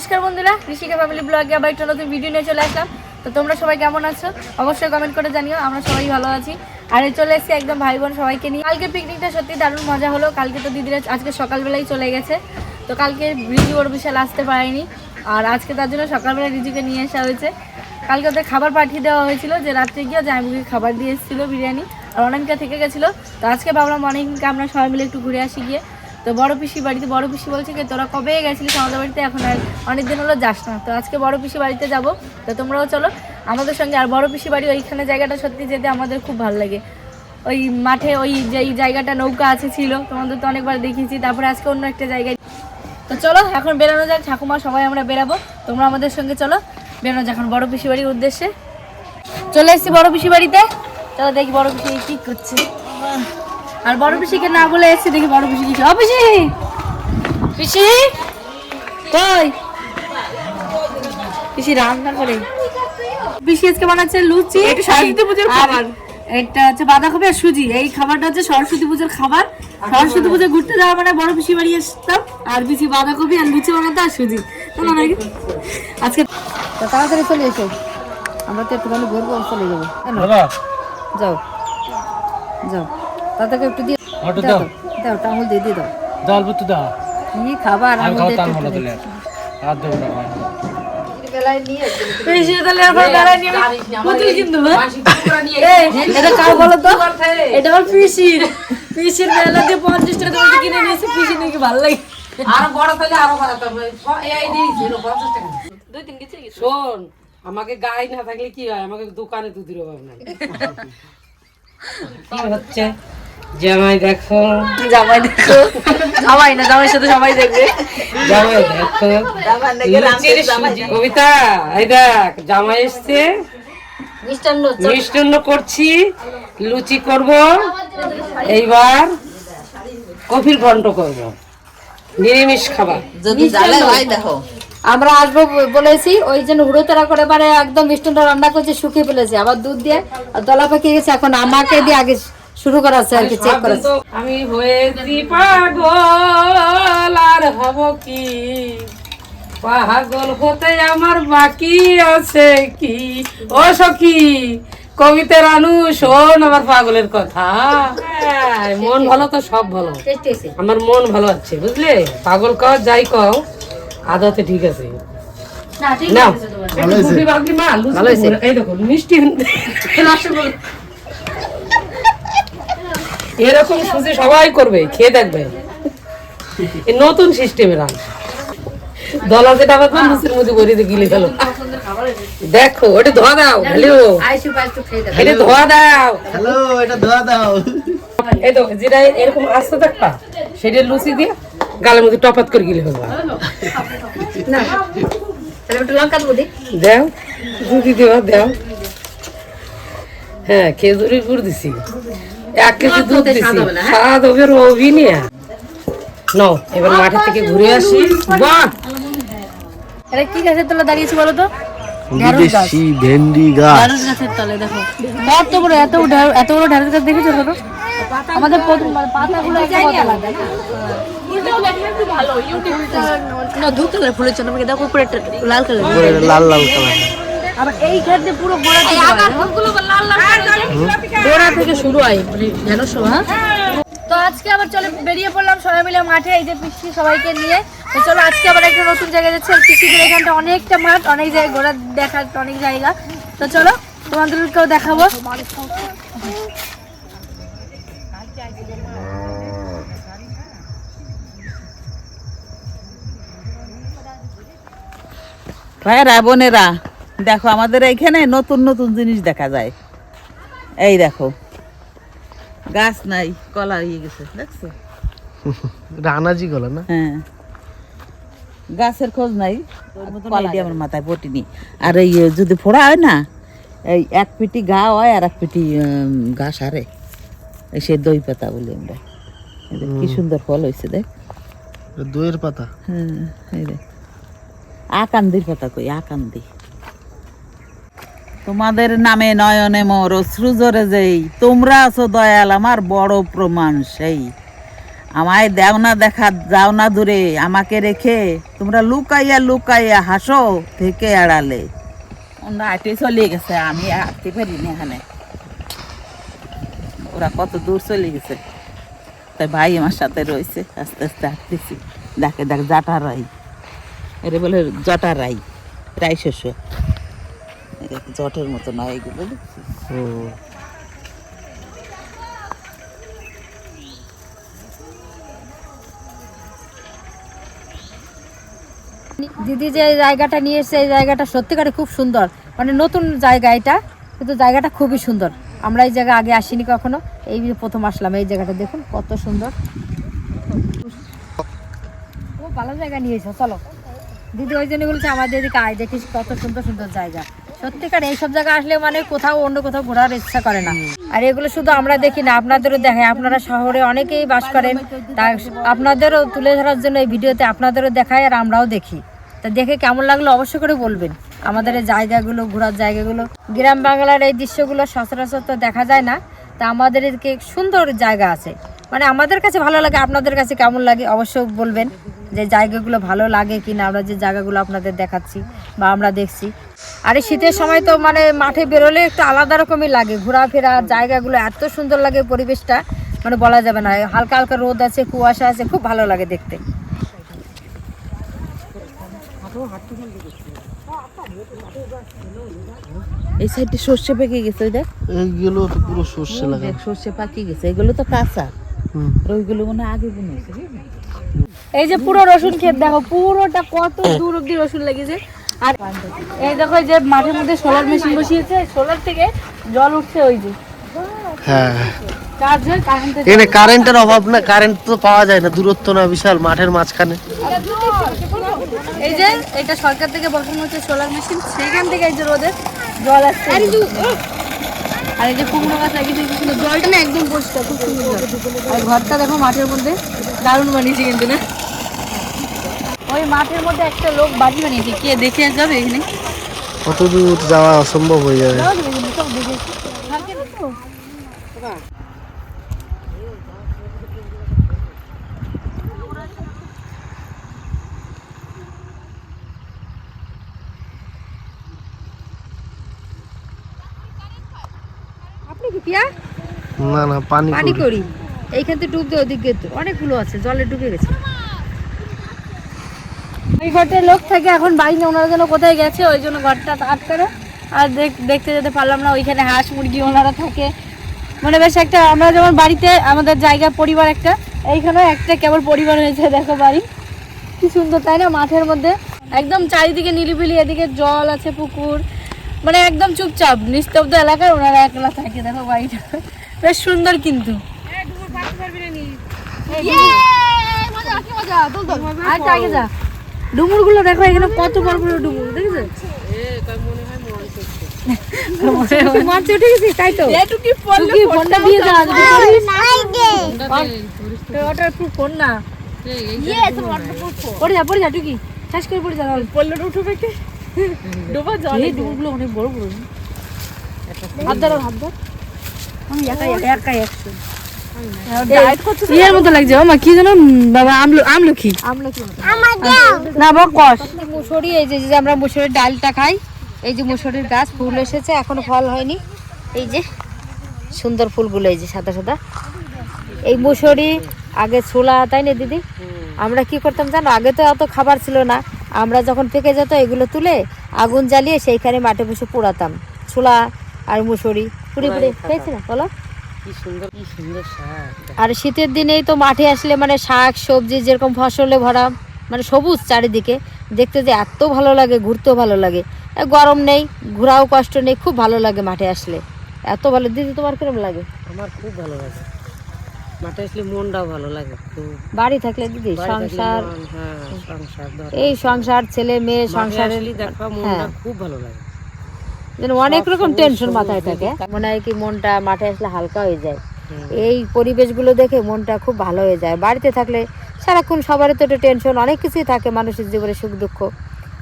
নমস্কার বন্ধুরা ঋষিকা ফ্যামিলি ব্লগে আবার একটা নতুন ভিডিও নিয়ে চলে আসলাম। তো তোমরা সবাই কেমন আছো? অবশ্যই কমেন্ট করে জানিও, আমরা সবাই ভালো আছি। আর চলে এসেছি একদম ভাই বোন সবাইকে নিয়ে। কালকে পিকনিকটা সত্যি দারুণ মজা হলো। কালকে তো দিদিরা আজকে সকালবেলাই চলে গেছে। তো কালকে রিজু ওর বিশাল আসতে পারেনি। আর আজকে তার জন্য সকালবেলা রিজুকে নিয়ে আসা হয়েছে। কালকে ওদের খাবার পাঠিয়ে দেওয়া হয়েছিল। যে রাত্রে গিয়ে জামাইবুকে খাবার দিয়ে এসেছিল বিরিয়ানি। আর অনেকটা থেকে গেছিল। তো আজকে ভাবলাম অনেককে আমরা সবাই মিলে একটু ঘুরে আসি গিয়ে। তো বড় পিসি বাড়িতে, বড় পিসি বলছে কি, তোরা কবে গেছিলিস আমাদের বাড়িতে? এখন আর অনেক দিন হলো যাস না। তো আজকে বড় পিসি বাড়িতে যাব। তো তোমরাও চলো। আমাদের সঙ্গে আর বড় পিসি বাড়ি ওইখানে জায়গাটা সত্যি যেতে আমাদের খুব ভালো লাগে। ওই মাঠে ওই যেই জায়গাটা নৌকা আছে ছিল, তোমাদের তো অনেকবার দেখিয়েছি। তারপরে আজকে অন্য একটা জায়গায়। তো চলো, এখন বেরোনো যাক। ঠাকুমা, সবাই আমরা বেরাবো। তোমরা আমাদের সঙ্গে চলো। বেরোনো যাক এখন বড় পিসি বাড়ির উদ্দেশ্যে। চলে এসেছি বড় পিসি বাড়িতে। চলো দেখি বড় পিসি কি করছে। আর বড় পিসিকে না বলে এসেছি দেখি বড় পিসি কি ও পিসি! পিসি? কই? পিসি রান্না করে। পিসি আজকে বানাচ্ছে লুচি সরস্বতী পুজোর খাবার। এটা হচ্ছে বাঁধাকপি আর সুজি। এই খাবারটা হচ্ছে সরস্বতী পুজোর খাবার। সরস্বতী পুজো ঘুরতে যাওয়া মানে বড় পিসি বাড়ি আসতাম। আর পিসি বাঁধাকপি আর লুচি বানাতো আর সুজি। আজকে তাড়াতাড়ি চলে এসো। আমরা তো একটুখানি ঘুরবো চলে যাব। যাও। যাও। তাদেরকে একটু দিয়ে অটো দাও দাও। দিয়ে দিয়ে দাও। দাও কি খাবার আমি তার মনে আর দেবো না ভালো লাগে। আরও বড় তাহলে আরও এই পঞ্চাশ টাকা। শোন আমাকে গাড়ি না থাকলে কি হয়? আমাকে দোকানে দুধের অভাব নাই কি হচ্ছে? জামাই দেখো। জামাই দেখো। জামাই না জামাইয়ের সাথে সবাই দেখবে। জামাই দেখো। কবিতা এই দেখ জামাই এসছে। মিষ্টান্ন মিষ্টান্ন করছি লুচি করব। এইবার কফির ঘন্ট করব। নিরামিষ খাবার। যদি দেখো। আমরা আসব বলেছি ওই জন্য হুড়োতারা করে মানে একদম মিষ্টানটা রান্না করছে শুকিয়ে ফেলেছে। আবার দুধ দিয়ে আর দলা পাকিয়ে গেছে এখন আমাকে দিয়ে আগে শুরু করা আছে আর কি চেক করা আছে। আমি হয়েছি পাগল আর হব কি? পাগল হতে আমার বাকি আছে কি? ও সখী কবিতা রানু শোন আমার পাগলের কথা। হ্যাঁ, মন ভালো তো সব ভালো। আমার মন ভালো আছে বুঝলে? পাগল কও যাই কও আদাতে ঠিক আছে। না ঠিক না আছে তোমার। একটু গুটি বাগদি মা, লুচি করে। এই দেখো মিষ্টি এরকম সুজি সবাই করবে খেয়ে দেখবে। এই নতুন সিস্টেমে রান দলা যেটা আবার লুচির মধ্যে করে দিয়ে গিলে গেল দেখো ওটা ধোয়া দাও হ্যালো। এটা ধোয়া দাও। হ্যালো এটা ধোয়া দাও। এই তো যেটা এরকম আস্তে থাকবা সেটা লুচি দিয়ে গালের মধ্যে টপাত করে গিলে ফেলবা। না তাহলে একটু লঙ্কা দেও দুধি দেওয়া দেও। হ্যাঁ খেজুরের গুড় দিছি। এক কেজি দুধ দিছি। স্বাদ হবে রবি নিয়ে নাও এবার মাঠে থেকে ঘুরে আসি। বাহ! এটা কি গাছের তলে দাঁড়িয়েছি বলো তো? বিদেশি ভেন্ডি গাছ। ঢেঁড়স গাছের তলে দেখো। এত বড় এত এত বড় ঢেঁড়স গাছ দেখেছ আমাদের মানে পাতাগুলো না? দু কালার ফুলের জন্য আমাকে দেখো উপরে লাল কালার লাল লাল কালার আবার এই ক্ষেত্রে পুরো গোড়া থেকে গোড়া থেকে শুরু হয় মানে হ্যাঁ? তো আজকে আবার চলে বেরিয়ে পড়লাম সবাই মিলে মাঠে এই যে পিসি সবাইকে নিয়ে। তো চলো আজকে আবার একটা নতুন জায়গায় যাচ্ছে। পিসিদের এখানটা অনেকটা মাঠ অনেক জায়গায় ঘোরা দেখার অনেক জায়গা। তো চলো তোমাদেরকেও দেখাবো। ভাইয়েরা বোনেরা দেখো আমাদের এইখানে নতুন নতুন জিনিস দেখা যায়। এই দেখো গাছ নাই কলা হয়ে গেছে দেখছ? রানাজি গলা না? হ্যাঁ। গাছের খোঁজ নাই কলা আমার মাথায় পটিনি আর এই যদি ফোড়া হয় না এই এক পিটি গা হয় আর এক পিটি ঘাস হারে। এই সেই দই পাতা বলি আমরা। কি সুন্দর ফল হয়েছে দেখ। দইয়ের পাতা? হ্যাঁ এই দেখ। আকান্দির পাতা কই আকান্দি। তোমাদের নামে নয়নে মোর অশ্রুজরে যেই। তোমরা আছো দয়াল, আমার বড় প্রমাণ সেই। আমায় দেও না দেখা, যাও না দূরে, আমাকে রেখে তোমরা লুকাইয়া লুকাইয়া হাসো থেকে এড়ালে হাঁটে চলে গেছে, আমি হাঁটতে পারিনি এখানে। ওরা কত দূর চলে গেছে। তাই ভাই আমার সাথে রয়েছে, আস্তে আস্তে হাঁটতেছি। দেখে দেখ, জাটা রাই। এরে বলে জটা রাই রাই শস্য এ জটের মতো নয় এগুলো দিদি যে জায়গাটা নিয়ে এসেছে এই জায়গাটা সত্যিকারে খুব সুন্দর। মানে নতুন জায়গা এটা কিন্তু জায়গাটা খুবই সুন্দর। আমরা এই জায়গা আগে আসিনি কখনো এই প্রথম আসলাম এই জায়গাটা দেখুন কত সুন্দর। ও ভালো জায়গা নিয়েছো চলো। দিদি ওই জন্য বলেছে আমাদের এদিকে আয় দেখিস কত সুন্দর সুন্দর জায়গা। সত্যিকার এইসব জায়গা আসলে মানে কোথাও অন্য কোথাও ঘোরার ইচ্ছা করে না। আর এগুলো শুধু আমরা দেখি না, আপনাদেরও দেখে আপনারা শহরে অনেকেই বাস করেন। তা আপনাদেরও তুলে ধরার জন্য এই ভিডিওতে আপনাদেরও দেখায় আর আমরাও দেখি। তা দেখে কেমন লাগল অবশ্যই করে বলবেন। আমাদের এই জায়গাগুলো, ঘোরার জায়গাগুলো। গ্রাম বাংলার এই দৃশ্যগুলো সচরাচর তো দেখা যায় না। তা আমাদের সুন্দর জায়গা আছে। মানে আমাদের কাছে ভালো লাগে আপনাদের কাছে কেমন লাগে অবশ্যই বলবেন যে জায়গাগুলো ভালো লাগে কি না আমরা যে জায়গাগুলো আপনাদের দেখাচ্ছি বা আমরা দেখছি। আর এই শীতের সময় তো মানে মাঠে বেরোলে একটু আলাদা রকমই লাগে ঘোরাফেরা জায়গাগুলো এত সুন্দর লাগে পরিবেশটা মানে বলা যাবে না। হালকা হালকা রোদ আছে কুয়াশা আছে খুব ভালো লাগে দেখতে। এই সাইডে সর্ষে পেকে গেছে দেখ। এইগুলো তো পুরো সর্ষে লাগা। সর্ষে পাকি গেছে এগুলো তো কাঁচা। আর ওইগুলো মনে আগে বুনেছে এই যে পুরো রসুন ক্ষেত দেখো পুরোটা কত দূর অব্দি রসুন লেগেছে। আর এই দেখো যে মাঠের মধ্যে সোলার মেশিন বসিয়েছে সোলার থেকে জল উঠছে ওই যে। হ্যাঁ। এখানে কারেন্টের অভাব না কারেন্ট তো পাওয়া যায় না দূরত্ব না বিশাল মাঠের মাঝখানে। এই যে এটা সরকার থেকে বসানো হচ্ছে সোলার মেশিন সেখান থেকে এই যে রোদের জল আসছে। আর এই যে কুমড়ো গাছ লাগিয়েছে কি সুন্দর জলটা না একদম পরিষ্কার খুব সুন্দর আর ঘরটা দেখো মাঠের মধ্যে দারুণ বানিয়েছে কিন্তু না? ওই মাঠের মধ্যে একটা লোক বাড়ি বানিয়েছে কে দেখে যাবে এখানে? কত দূর যাওয়া অসম্ভব হয়ে যাবে যাওয়া যাবে কিন্তু সব দেখেছি কালকে তো আপনি কি পিয়া না না পানি পানি করি। এইখান থেকে ডুব দিয়ে ওদিক অনেকগুলো আছে জলে ডুবে গেছে। ওই লোক থাকে এখন ওনারা যেন কোথায় গেছে ওই জন্য ঘরটা আর দেখতে যেতে পারলাম না ওইখানে হাঁস মুরগি ওনারা থাকে। মানে বেশ একটা আমরা যেমন বাড়িতে আমাদের জায়গা পরিবার একটা এইখানেও একটা কেবল পরিবার হয়েছে দেখো বাড়ি। কি সুন্দর তাই না মাঠের মধ্যে। একদম চারিদিকে নিরিবিলি এদিকে জল আছে পুকুর। মানে একদম চুপচাপ নিস্তব্ধ এলাকায় ওনারা একলা থাকে দেখো বাড়িটা। বেশ সুন্দর কিন্তু। আচ্ছা আগে যা। ডুমুরগুলো দেখো এখানে কত বড় বড় ডুমুর দেখেছ? অনেক বড় বড়। হাত ধরো হাত ধর আমি একাই একাই একশো ইয়ের মতো লাগছে আমার কি যেন বাবা আমলু আমলকি। আমলকি না বা কষ। মুসুরি এই যে যে আমরা মুসুরির ডালটা খাই এই যে মুসুরির গাছ ফুল এসেছে এখনও ফল হয়নি। এই যে সুন্দর ফুলগুলো এই যে সাদা সাদা। এই মুসুরি আগে ছোলা তাই না দিদি? আমরা কি করতাম জানো? আগে তো এত খাবার ছিল না। আমরা যখন পেকে যেত এগুলো তুলে আগুন জ্বালিয়ে সেইখানে মাঠে বসে পোড়াতাম। ছোলা আর মুসুরি। খেয়েছি না? বলো। আর শীতের দিনেই তো মাঠে আসলে মানে শাক সবজি যেরকম ফসলে ভরা মানে সবুজ চারিদিকে দেখতে যে এত ভালো লাগে ঘুরতেও ভালো লাগে। গরম নেই ঘোরাও কষ্ট নেই খুব ভালো লাগে মাঠে আসলে। এত ভালো দিদি তোমার কিরম লাগে? আমার খুব ভালো লাগে। মাঠে আসলে মনটাও ভালো লাগে বাড়ি থাকলে দিদি সংসার? হ্যাঁ সংসার এই সংসার ছেলে মেয়ে মনটা হ্যাঁ। খুব ভালো লাগে। যেন অনেক রকম টেনশন মাথায় থাকে। মনে হয় কি মনটা মাঠে আসলে হালকা হয়ে যায়। এই পরিবেশগুলো দেখে মনটা খুব ভালো হয়ে যায়। বাড়িতে থাকলে সারাক্ষণ সবারই তো একটা টেনশন অনেক কিছুই থাকে মানুষের জীবনে সুখ দুঃখ।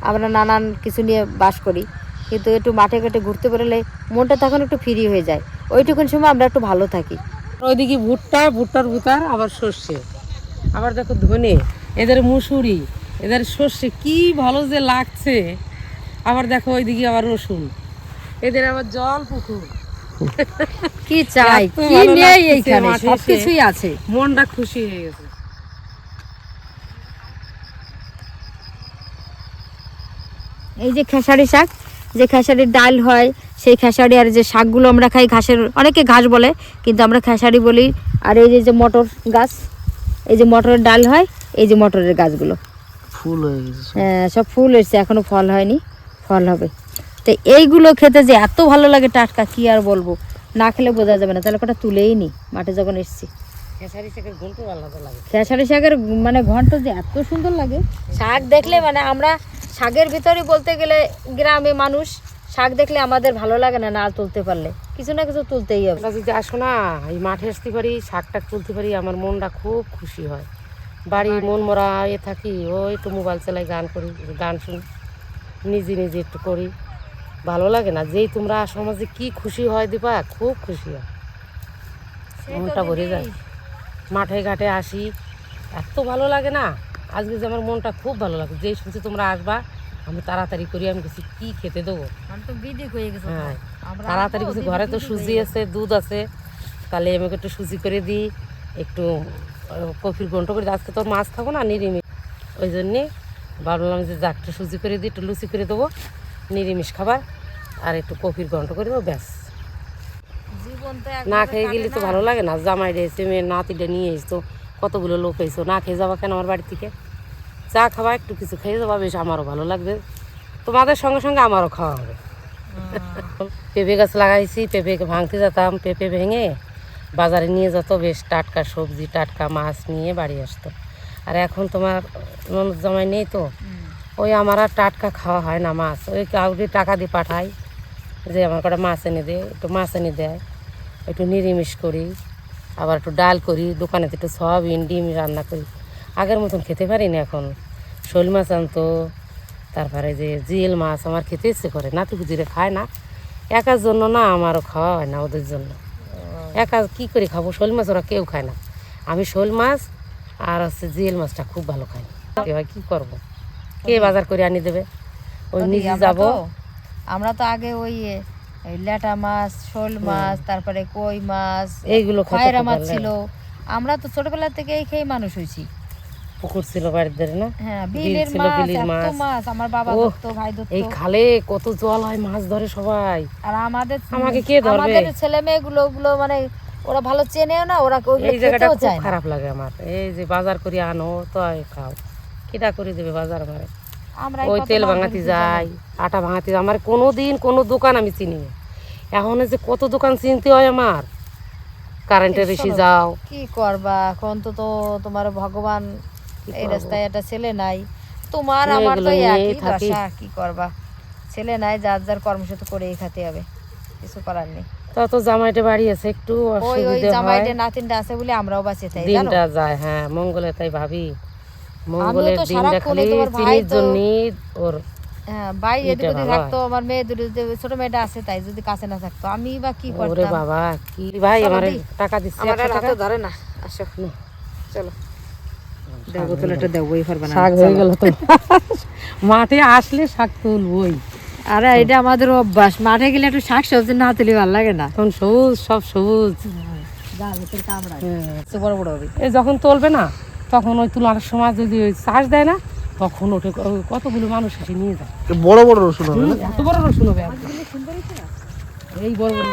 আমরা নানান কিছু নিয়ে বাস করি। কিন্তু একটু মাঠে ঘাটে ঘুরতে বেরোলে মনটা তখন একটু ফ্রি হয়ে যায়। ওইটুকুন সময় আমরা একটু ভালো থাকি। ওইদিকে ভুট্টা ভুট্টার ভুতার আবার সর্ষে। আবার দেখো ধনে এদের মুসুরি এদের সর্ষে কি ভালো যে লাগছে। আবার দেখো ওইদিকে আবার রসুন। এদের আবার জল পুকুর। কি চাই? কি নেই এইখানে সবকিছুই আছে। মনটা খুশি হয়ে গেছে। এই যে খেসারি শাক যে খেসারির ডাল হয় সেই খেসারি আর যে শাকগুলো আমরা খাই ঘাসের অনেকে ঘাস বলে কিন্তু আমরা খেসারি বলি। আর এই যে যে মটর গাছ এই যে মটরের ডাল হয় এই যে মটরের গাছগুলো। ফুল হয়ে গেছে হ্যাঁ, সব ফুল এসছে এখনও ফল হয়নি ফল হবে। তো এইগুলো খেতে যে এত ভালো লাগে টাটকা কি আর বলব? না খেলে বোঝা যাবে না তাহলে কটা তুলেই নি মাঠে যখন এসছি। খেসারি শাকের মানে ঘন্ট যে এত সুন্দর লাগে। শাক দেখলে মানে আমরা শাকের ভিতরে বলতে গেলে গ্রামে মানুষ শাক দেখলে আমাদের ভালো লাগে না না তুলতে পারলে। কিছু না কিছু তুলতেই হবে। যদি আসো না এই মাঠে আসতে পারি শাক টাক তুলতে পারি আমার মনটা খুব খুশি হয়। বাড়ি মন মরা এ থাকি ওই একটু মোবাইল চালাই গান করি গান শুনি নিজে নিজে একটু করি। ভালো লাগে না। যেই তোমরা সমাজে কি খুশি হয় দিবা খুব খুশি হয়। মনটা ভরে যায়। মাঠে ঘাটে আসি এত ভালো লাগে না। আজকে যে আমার মনটা খুব ভালো লাগে যেই শুনছি তোমরা আসবা আমি তাড়াতাড়ি করি আমি কিছু কি খেতে দেবো? হয়ে। গেছে তাড়াতাড়ি কিছু ঘরে তো সুজি আছে দুধ আছে। তাহলে আমাকে একটু সুজি করে দিই একটু কফির ঘন্ট করে আজকে তো মাছ খাব না নিরিমিষ। ওই জন্যে ভাবলাম যে যা একটু সুজি করে দিই একটু লুচি করে দেবো। নিরামিষ খাবার আর একটু কফির ঘন্ট করে দেবো ব্যাস। না খেয়ে গেলে তো ভালো লাগে না। জামাই এসে মেয়ের নাতিটা নিয়ে এসছো কতগুলো লোক এসো না খেয়ে যাবা কেন আমার বাড়ি থেকে? চা খাবা একটু কিছু খেয়ে যাবা বেশ আমারও ভালো লাগবে। তোমাদের সঙ্গে সঙ্গে আমারও খাওয়া হবে। পেঁপে গাছ লাগাইছি পেঁপে ভাঙতে যেতাম পেঁপে ভেঙে বাজারে নিয়ে যেত বেশ টাটকা সবজি টাটকা মাছ নিয়ে বাড়ি আসতো। আর এখন তোমার জামাই নেই তো? ওই আমার আর টাটকা খাওয়া হয় না মাছ। ওই কাউকে টাকা দিয়ে পাঠাই যে আমার কটা মাছ এনে দে, একটু মাছ এনে দেয় একটু নিরামিষ করি, আবার একটু ডাল করি দোকানেতে একটু সয়াবিন, ডিম রান্না করি। আগের মতন খেতে পারি না এখন। শোল মাছ আনতো, তারপরে যে জিয়েল মাছ আমার খেতে ইচ্ছে করে নাতি পুজিরে খায় না। একার জন্য না আমারও খাওয়া হয় না ওদের জন্য। একা কি করে খাব? শোল মাছ ওরা কেউ খায় না। আমি শোল মাছ আর হচ্ছে জিয়েল মাছটা খুব ভালো খাই কি করব? কে বাজার করে আনি দেবে? ওই নিজে যাব। আমরা তো আগে ওই ল্যাটা মাছ শোল মাছ তারপরে কই মাছ এইগুলো খয়রা মাছ ছিল। আমরা তো ছোটবেলা থেকে এই খেয়ে মানুষ হয়েছি। পুকুর ছিল বাড়িতে না? হ্যাঁ বিল বিলের মাছ মাছ। আমার বাবা ধরতো ভাই ধরতো। এই খালে কত জল হয় মাছ ধরে সবাই। আর আমাদের আমাকে কে ধরবে? আমাদের ছেলে মেয়েগুলো গুলো মানে ওরা ভালো চেনেও না ওরা এই জায়গাটা খুব খারাপ লাগে আমার। এই যে বাজার করে আনো তো খাও। কিটা করে দেবে বাজার আমরা ওই তেল ভাঙাতে যাই আটা ভাঙাতে যাই। আমার কোনো দিন কোনো দোকান আমি চিনি এখন যে কত দোকান চিনতে হয় আমার? কারেন্টের এসে যাও। কি করবা? এখন তো তো তোমার ভগবান এই রাস্তায় একটা ছেলে নাই। তোমার আমার তো একই। দশা কি করবা? ছেলে নাই যার যার কর্মসূত্র করেই খেতে হবে। কিছু করার নেই। তা তো জামাইটা বাড়ি আছে একটু ওই ওই জামাইটা নাতিনটা আছে বলে আমরাও বাঁচে জানো দিনটা যায় হ্যাঁ মঙ্গলে তাই ভাবি। মঙ্গলের তো দিনটা খালি চিনির জন্য ওর হ্যাঁ ভাই এদিকে থাকতো আমার মেয়ে দুটো ছোট মেয়েটা আছে তাই যদি কাছে না থাকতো আমি বা কি ওরে বাবা কি ভাই আমার টাকা দিচ্ছে আমার হাতে ধরে না আসো চলো। দেও বোতলটা দেও বই পারবে না শাক হয়ে গেল তো। মাঠে আসলে শাক তুলবই। আরে এটা আমাদের অভ্যাস মাঠে গেলে একটু শাক সবজি না তুলে ভালো লাগে না। তখন সবুজ সব সবুজ। হ্যাঁ। সে বড় বড় হবে। এই যখন তুলবে না তখন ওই তুলার সময় যদি ওই চাষ দেয় না তখন ওঠে কতগুলো মানুষ এসে নিয়ে যায়। বড় বড় রসুন হবে এত বড় রসুন হবে। এই বড় বড়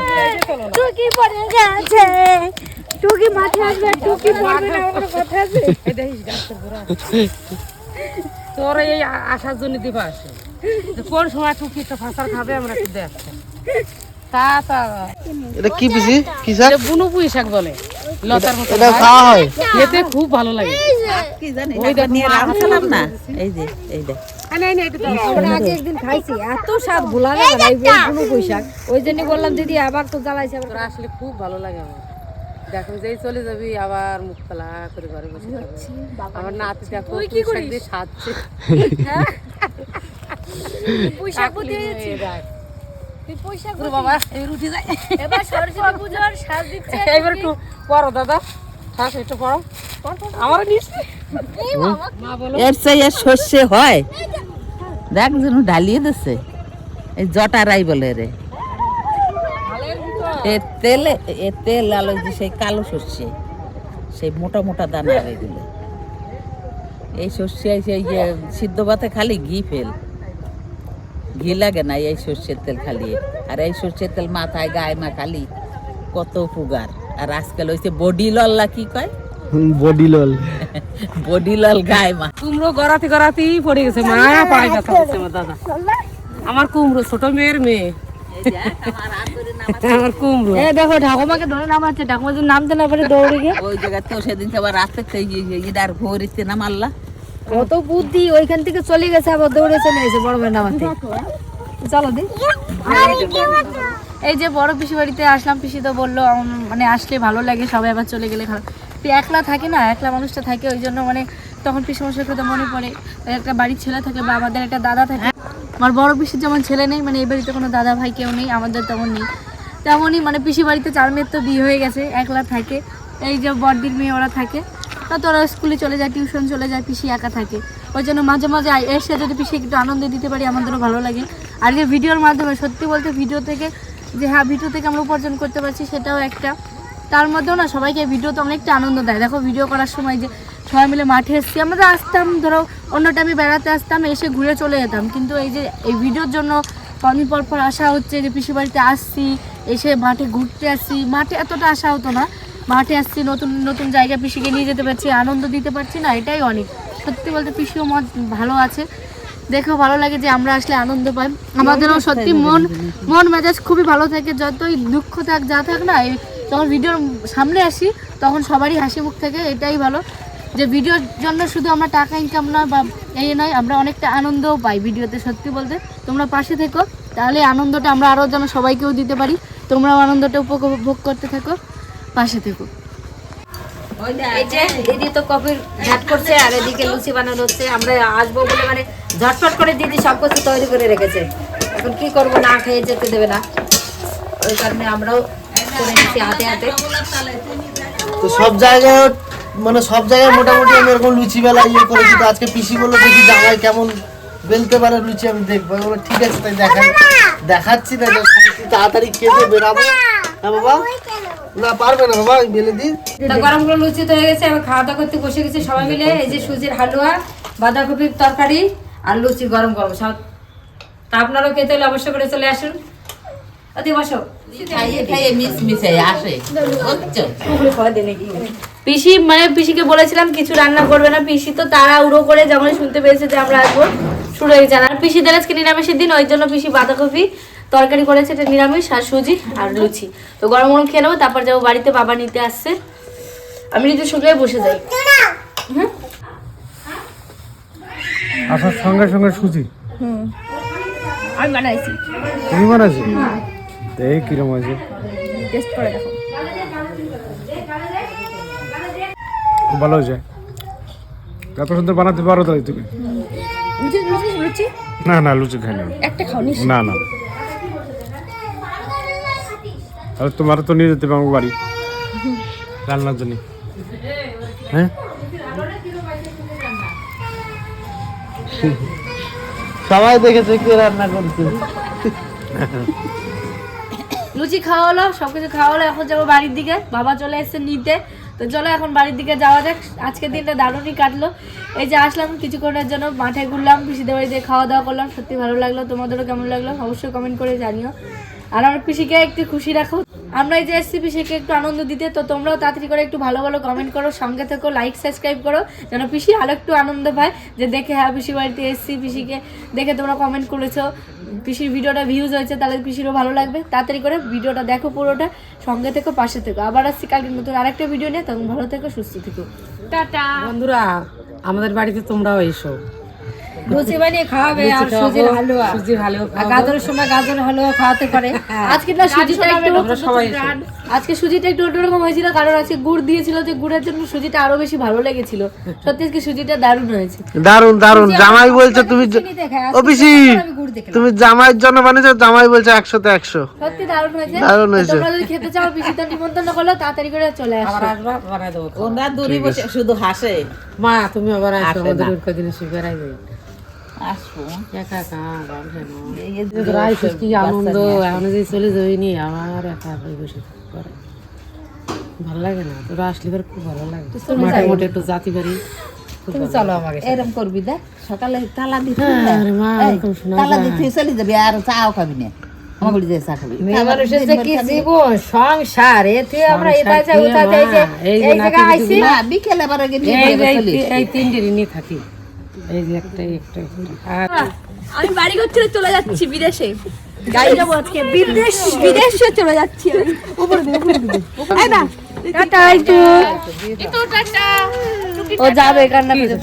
টুকি পড়ে গেছে। টুকি মাঠে আসবে টুকি পড়বে না আমার কথা আছে এই গাছের গোড়া। তোর এই আসার জন্য দিবা আসে। কোন সময় টুকি একটা ফাঁসার খাবে আমরা একটু দেখছি তা তা। এটা কি পিসি? কি শাক? বুনু পুঁই শাক বলে। লতার মতো এটা খাওয়া হয়। খেতে খুব ভালো লাগে। কি জানি ওই নিয়ে রাখছিলাম না। এই যে এই দেখ। আয় না, আয় না, এটা দাও। আমরা আগে একদিন খাইছি এত স্বাদ ভোলা যাবে না এই কোনো বৈশাক ওই জন্য বললাম দিদি আবার তো জ্বালাইছে আবার আসলে খুব ভালো লাগে আমার। দেখো যেই চলে যাবি আবার মুখ ফেলা করে ঘরে বসে আমার নাতি দেখো কি করিস? সাজছে। হয়ে? যায়। তুই পয়সা ওরে বাবা এই রুটি যায় এবার সরস্বতী পুজোর সাজ দিচ্ছে এইবার একটু পড়ো দাদা। থাক একটু পড়ো আমার নিশ্চয় এর চেয়ে এর শস্যে হয়। দেখ যেন ঢালিয়ে দিচ্ছে এই জটারাই বলে রে। এ তেলে এ তেল আলো যে সেই কালো সর্ষে সেই মোটা মোটা দানা এই সর্ষে সেই যে সিদ্ধ ভাতে খালি ঘি ফেল। ঘি লাগে না এই সর্ষের তেল খালি। আর এই সর্ষের তেল মাথায় গায়ে মা খালি। কত উপকার। আর আজকাল হয়েছে বডি লল্লা কি কয়? বডি লল। বডি লল গায়ে মা। কুমড়ো গড়াতে গড়াতেই পড়ে গেছে মা পায়ে ব্যথা হচ্ছে আমার দাদা। আমার কুমড়ো ছোট মেয়ের মেয়ে। আমার কুমড়ো। এ দেখো ঠাকুমাকে ধরে নামাচ্ছে। ঠাকুমা যদি নামতে না পারে দৌড়ে গিয়ে। ওই জায়গাতেও সেদিন আবার রাস্তা ইদার ভোরিতে না মারলা। কত বুদ্ধি, ওইখান থেকে চলে গেছে, আবার দৌড়ে চলে এসে বড় ভাই নামাতে চলো দি। এই যে বড় পিসি বাড়িতে আসলাম, পিসি তো বলল মানে আসলে ভালো লাগে, সবাই আবার চলে গেলে খারাপ একলা থাকে না, একলা মানুষটা থাকে, ওই জন্য মানে তখন পিসমশার কথা মনে পড়ে। একটা বাড়ির ছেলে থাকে বা আমাদের একটা দাদা থাকে। আমার বড় পিসির যেমন ছেলে নেই মানে এই বাড়িতে কোনো দাদা ভাই কেউ নেই, আমাদের তেমন নেই। তেমনই মানে পিসি বাড়িতে চার মেয়ের তো বিয়ে হয়ে গেছে, একলা থাকে। এই যে বড়দির মেয়ে, ওরা থাকে। তা তোরা স্কুলে চলে যায়, টিউশন চলে যায়, পিসি একা থাকে। ওই জন্য মাঝে মাঝে আই- এসে যদি পিসি একটু আনন্দ দিতে পারি, আমাদেরও ভালো লাগে। আর যে ভিডিওর মাধ্যমে, সত্যি বলতে ভিডিও থেকে যে হ্যাঁ ভিডিও থেকে আমরা উপার্জন করতে পারছি, সেটাও একটা। তার মধ্যেও না, সবাইকে ভিডিও তো অনেকটা আনন্দ দেয়। দেখো, ভিডিও করার সময় যে সবাই মিলে মাঠে এসছি। আমরা তো আসতাম, ধরো, অন্য টাইমে বেড়াতে আসতাম, এসে ঘুরে চলে যেতাম। কিন্তু এই যে, এই ভিডিওর জন্য কদিন পর পর আসা হচ্ছে যে পিসি বাড়িতে আসছি, এসে মাঠে ঘুরতে আসছি। মাঠে এতটা আসা হতো না। মাঠে আসছি, নতুন নতুন জায়গা পিসিকে নিয়ে যেতে পারছি, আনন্দ দিতে পারছি না, এটাই অনেক। সত্যি বলতে পিসিও মন ভালো আছে। দেখেও ভালো লাগে যে আমরা আসলে আনন্দ পাই। আমাদেরও সত্যি মন মন মেজাজ খুবই ভালো থাকে, যতই দুঃখ থাক, যা থাক না যখন ভিডিওর সামনে আসি, তখন সবারই হাসি মুখ থাকে, এটাই ভালো। যে ভিডিওর জন্য শুধু আমরা টাকা ইনকাম না বা এই নয়, আমরা অনেকটা আনন্দও পাই ভিডিওতে, সত্যি বলতে। তোমরা পাশে থেকো, তাহলে আনন্দটা আমরা আরও যেন সবাইকেও দিতে পারি। তোমরাও আনন্দটা উপভোগ করতে থাকো। পাশে থেকো। এই যে দিদি তো কফির ঘাট করছে আর এদিকে লুচি বানানো হচ্ছে। আমরা আসব বলে মানে ঝটফট করে দিদি সব কিছু তৈরি করে রেখেছে। এখন কি করব না খেয়ে যেতে দেবে না। ওই কারণে আমরাও করে নিচ্ছি হাতে হাতে। তো সব জায়গায় মানে সব জায়গায় মোটামুটি আমি এরকম লুচি বেলা ইয়ে করেছি। তো আজকে পিসি বলল দেখি জামাই কেমন বেলতে পারে লুচি আমি দেখব। ঠিক আছে তাই দেখাই দেখাচ্ছি না তাড়াতাড়ি খেতে বেরাবো। হ্যাঁ বাবা। না পারবে না বাবা আমি বেলে দিই গরম গরম লুচি তো হয়ে গেছে এবার খাওয়া দাওয়া করতে বসে গেছে সবাই মিলে এই যে সুজির হালুয়া বাঁধাকপির তরকারি আর লুচি গরম গরম সব। তা আপনারাও খেতে হলে অবশ্যই করে চলে আসুন। অতি বসো। খাইয়ে খাইয়ে মিস মিশে আসে। বুঝছ পিসি মানে পিসিকে বলেছিলাম কিছু রান্না করবে না। পিসি তো তারা উড়ো করে যেমন শুনতে পেয়েছে যে আমরা আসব শুরু হয়ে যান আর পিসি আজকে নিরামিষের দিন ওই জন্য পিসি বাঁধাকপি তরকারি করেছে এটা নিরামিষ আর সুজি আর লুচি। তো গরম গরম খেয়ে নেব তারপর যাব বাড়িতে বাবা নিতে আসছে। আমি যদি শুকলে বসে যাই। আসার সঙ্গে সঙ্গে সুজি। আমি বানাইছি। তুমি বানাইছো? দেখ কিরম আছে টেস্ট করে দেখো। খুব ভালো হয়েছে। এত সুন্দর বানাতে পারো তাই তুমি। লুচি লুচি লুচি? না না লুচি খাই না। একটা খাও না না। আর তোমার তো নিয়ে যেতে পারব বাড়ি। রান্নার জন্য। হ্যাঁ? সবাই দেখেছে কে রান্না করছে। লুচি খাওয়া হলো সবকিছু খাওয়া হলো এখন যাব বাড়ির দিকে। বাবা চলে এসেছে নিতে। তো চলো এখন বাড়ির দিকে যাওয়া যাক। আজকের দিনটা দারুণই কাটলো। এই যে আসলাম কিছুক্ষণের জন্য মাঠে ঘুরলাম পিসিদের বাড়িতে খাওয়া দাওয়া করলাম। সত্যি ভালো লাগল তোমাদেরও কেমন লাগল অবশ্যই কমেন্ট করে জানিও। আর আমার পিসিকে একটু খুশি রাখো। আমরা এই যে এসছি পিসিকে একটু আনন্দ দিতে তো তোমরাও তাড়াতাড়ি করে একটু ভালো ভালো কমেন্ট করো সঙ্গে থেকো লাইক সাবস্ক্রাইব করো যেন পিসি আরও একটু আনন্দ পায়। যে দেখে হ্যাঁ পিসি বাড়িতে এসছি পিসিকে দেখে তোমরা কমেন্ট করেছ। পিসির ভিডিওটা ভিউজ হয়েছে তাহলে পিসিরও ভালো লাগবে। তাড়াতাড়ি করে ভিডিওটা দেখো পুরোটা সঙ্গে থেকো পাশে থেকো। আবার আসছি কালকে নতুন আরেকটা ভিডিও নিয়ে তখন ভালো থেকো সুস্থ থেকো। টাটা। বন্ধুরা আমাদের বাড়িতে তোমরাও এসো। লুচি বানিয়ে খাওয়াবে আর সুজির হালুয়া। সুজির আর গাজরের সময় গাজর হালুয়া খাওয়াতে পারে। আজকে না সুজিটা একটু আজকে সুজিটা একটু অন্যরকম হয়েছিল কারণ আজকে গুড় দিয়েছিল যে গুড়ের জন্য সুজিটা আরও বেশি ভালো লেগেছিল। সত্যি আজকে সুজিটা দারুণ হয়েছে। দারুণ দারুণ জামাই বলছে তুমি তুমি জামাইয়ের জন্য বানিয়েছো জামাই বলছে একশোতে একশো। সত্যি দারুণ হয়েছে। দারুণ হয়েছে। তোমরা যদি খেতে চাও পিসি তো নিমন্ত্রণ করল তাড়াতাড়ি করে চলে আবার আসো আসবা বানাই দেবো ওরা দূরে বসে শুধু হাসে। মা তুমি আবার আসো আমাদের কদিন আনন্দ? এখন যে চলে যাবিনি আমার একা হয়ে বসে থাকতে ভালো লাগে না? তোরা আসলে পরে খুব ভালো লাগে। মাঠে একটু জাতি পারি তুমি চলো আমাকে এরম করবি দেখ সকালে তালা দিতে আরে মা, এরকম শোনা তালা দিতে চলে যাবি আর চাও খাবি না। সংসার এতে আমরা এটা ওটা যে এই জায়গা আইছি বিকেলে আবার এই তিনটে নিয়ে থাকি। এই যে একটা একটা একটা। আর আমি বাড়ি ঘর ছেড়ে চলে যাচ্ছি বিদেশে। গাড়ি যাব আজকে। বিদেশ? বিদেশে চলে যাচ্ছি আমি। উপরে উপরে দিকে এই না টাটা একটু ও যাবে কান্না করে